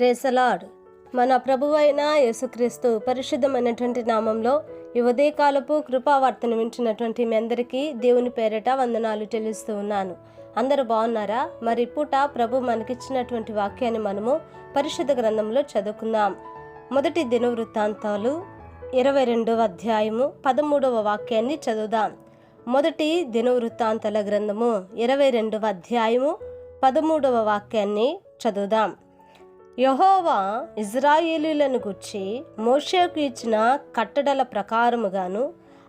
Praise the Lord మన ప్రభువైన యేసుక్రీస్తు పరిశుద్ధమైనటువంటి నామంలో ఈ ఉదయకాలపు కృపావార్తను వింటున్నటువంటి మీ అందరికీ దేవుని పేరిట వందనాలు చెల్లిస్తూ ఉన్నాను. అందరూ బాగున్నారా? మరి పూట ప్రభు మనకిచ్చినటువంటి వాక్యాన్ని మనము పరిశుద్ధ గ్రంథంలో చదువుకుందాం. మొదటి దినవృత్తాంతాలు ఇరవై రెండవ అధ్యాయము పదమూడవ వాక్యాన్ని చదువుదాం. మొదటి దినవృత్తాంతాల గ్రంథము ఇరవై రెండవ అధ్యాయము పదమూడవ వాక్యాన్ని చదువుదాం. యహోవా ఇజ్రాయేలీలను గుర్చి మోషేకు ఇచ్చిన కట్టడల ప్రకారముగాను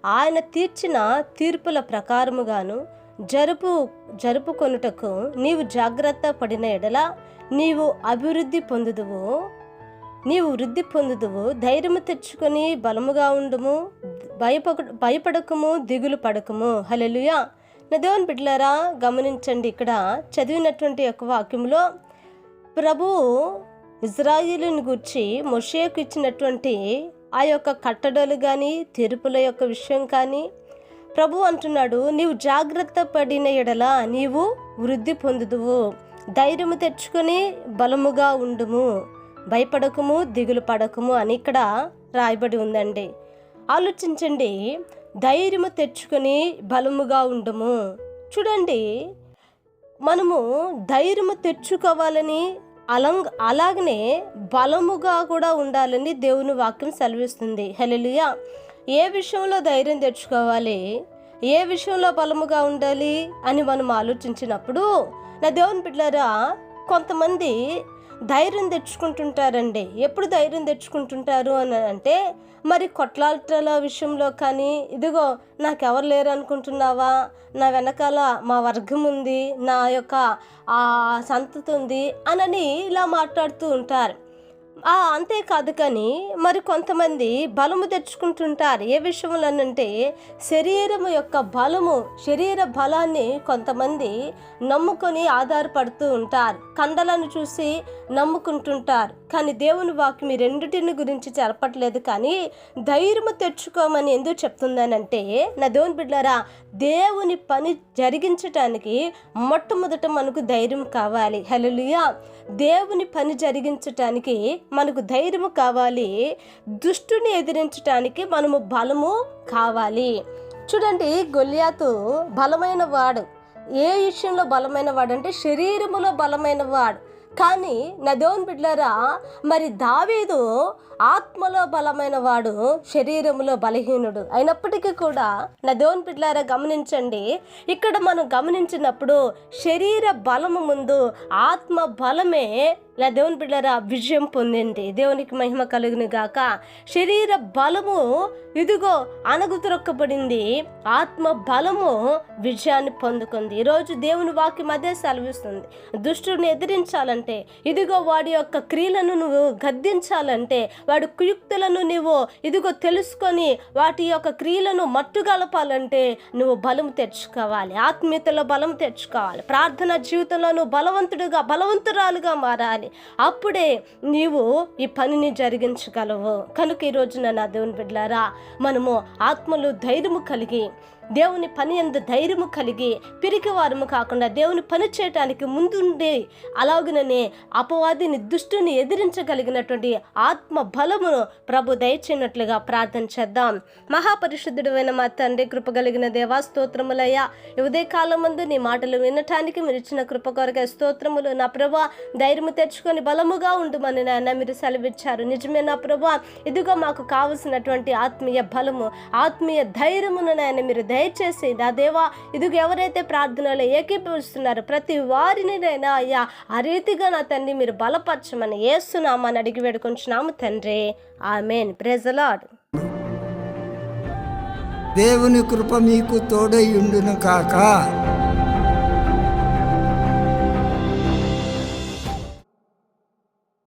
ఆయన తీర్చిన తీర్పుల ప్రకారముగాను జరుపు జరుపుకొనుటకు నీవు జాగ్రత్త పడిన ఎడల నీవు అభివృద్ధి పొందుదువు. నీవు వృద్ధి పొందుదువు ధైర్యము తెచ్చుకొని బలముగా ఉండుము భయపడ భయపడకము దిగులు పడకము. హలెలుయా నా దేవుని బిడ్డలారా గమనించండి ఇక్కడ చదివినటువంటి యొక్క వాక్యంలో ప్రభువు ఇజ్రాయిలుని గుర్చి మొషేకు ఇచ్చినటువంటి ఆ యొక్క కట్టడలు కానీ తీర్పుల యొక్క విషయం కానీ ప్రభు అంటున్నాడు నీవు జాగ్రత్త పడిన ఎడల నీవు వృద్ధి పొందుదువు. ధైర్యము తెచ్చుకొని బలముగా ఉండుము. భయపడకము దిగులు పడకము అని ఇక్కడ రాయబడి ఉందండి. ఆలోచించండి ధైర్యము తెచ్చుకొని బలముగా ఉండము. చూడండి మనము ధైర్యము తెచ్చుకోవాలని అలంగ్ అలాగనే బలముగా కూడా ఉండాలని దేవుని వాక్యం సెలవిస్తుంది. హెలెలుయా ఏ విషయంలో ధైర్యం తెచ్చుకోవాలి? ఏ విషయంలో బలముగా ఉండాలి అని మనం ఆలోచించినప్పుడు నా దేవుని బిడ్డలారా కొంతమంది ధైర్యం తెచ్చుకుంటుంటారండి. ఎప్పుడు ధైర్యం తెచ్చుకుంటుంటారు అని అంటే మరి కొట్లాటల విషయంలో కానీ ఇదిగో నాకెవరు లేరు అనుకుంటున్నావా నా వెనకాల మా వర్గం ఉంది నా యొక్క ఆ సంతతి ఉంది అనని ఇలా మాట్లాడుతూ ఉంటారు. అంతేకాదు కానీ మరి కొంతమంది బలము తెచ్చుకుంటుంటారు. ఏ విషయంలో అంటే శరీరము యొక్క బలము శరీర బలాన్ని కొంతమంది నమ్ముకొని ఆధారపడుతూ ఉంటారు. కండలను చూసి నమ్ముకుంటుంటారు. కానీ దేవుని వాక్యం ఈ రెండిటిని గురించి చెప్పట్లేదు కానీ ధైర్యము తెచ్చుకోమని ఎందుకు చెప్తుందనంటే నా దేవుని బిడ్డారా దేవుని పని జరిగించటానికి మొట్టమొదట మనకు ధైర్యం కావాలి. హలో దేవుని పని జరిగించటానికి మనకు ధైర్యము కావాలి దుష్టుని ఎదిరించటానికి మనము బలము కావాలి. చూడండి గొల్యాతు బలమైన వాడు. ఏ విషయంలో బలమైన వాడు అంటే శరీరములో బలమైన వాడు. కానీ నా దేవుని బిడ్డలారా మరి దావీదు ఆత్మలో బలమైన వాడు శరీరములో బలహీనుడు. అయినప్పటికీ కూడా నా దేవుని బిడ్డలారా గమనించండి. ఇక్కడ మనం గమనించినప్పుడు శరీర బలము ముందు ఆత్మ బలమే నా దేవుని బిడ్డలారా విజయం పొందింది. దేవునికి మహిమ కలుగును గాక. శరీర బలము ఇదిగో అణగుతురొక్కబడింది. ఆత్మ బలము విజయాన్ని పొందుకుంది. ఈరోజు దేవుని వాక్యం అదే సెలవిస్తుంది. దుష్టుని ఎదిరించాలంటే ఇదిగో వాడి యొక్క క్రియలను నువ్వు గద్దించాలంటే వాడి కుయుక్తులను నువ్వు ఇదిగో తెలుసుకొని వాటి యొక్క క్రియలను మట్టుగలపాలంటే నువ్వు బలం తెచ్చుకోవాలి ఆత్మీయతలో బలం తెచ్చుకోవాలి ప్రార్థన జీవితంలో నువ్వు బలవంతుడుగా బలవంతురాలుగా మారాలి. అప్పుడే నీవు ఈ పనిని జరిగించగలవు. కనుక ఈరోజు నా దేవుని బిడ్డలారా మనము ఆత్మలు ధైర్యము కలిగి దేవుని పని ఎందు ధైర్యము కలిగి పిరికివారము కాకుండా దేవుని పని చేయటానికి ముందుండే అలాగనే అపవాదిని దుష్టుని ఎదిరించగలిగినటువంటి ఆత్మ బలమును ప్రభు దయచేయనట్లుగా ప్రార్థన చేద్దాం. మహాపరిశుద్ధుడైన మా తండ్రి కృపగలిగిన దేవా స్తోత్రములయ్యా. ఈ ఉదయకాలం ముందు నీ మాటలు వినటానికి మీరు ఇచ్చిన కృప కొరకే స్తోత్రములు నా ప్రభా ధైర్యము తెచ్చుకొని బలముగా ఉండుమని నాయన మీరు సెలవిచ్చారు. నిజమే నా ప్రభా ఇదిగో మాకు కావలసినటువంటి ఆత్మీయ బలము ఆత్మీయ ధైర్యమును నాయన మీరు దయచేసి నా దేవా ఇదిగో ఎవరైతే ప్రార్థనలో ఏకీభవిస్తున్నారో ప్రతి వారిని నైనా అయ్యా ఆ రీతిగా నా తండ్రి మీరు బలపరచమని ఏస్తున్నామని అడిగి వేడుకుంటున్నాము తండ్రి. ఆమెన్. ప్రెజలాడ్ దేవుని కృప మీకు తోడై ఉండును కాక.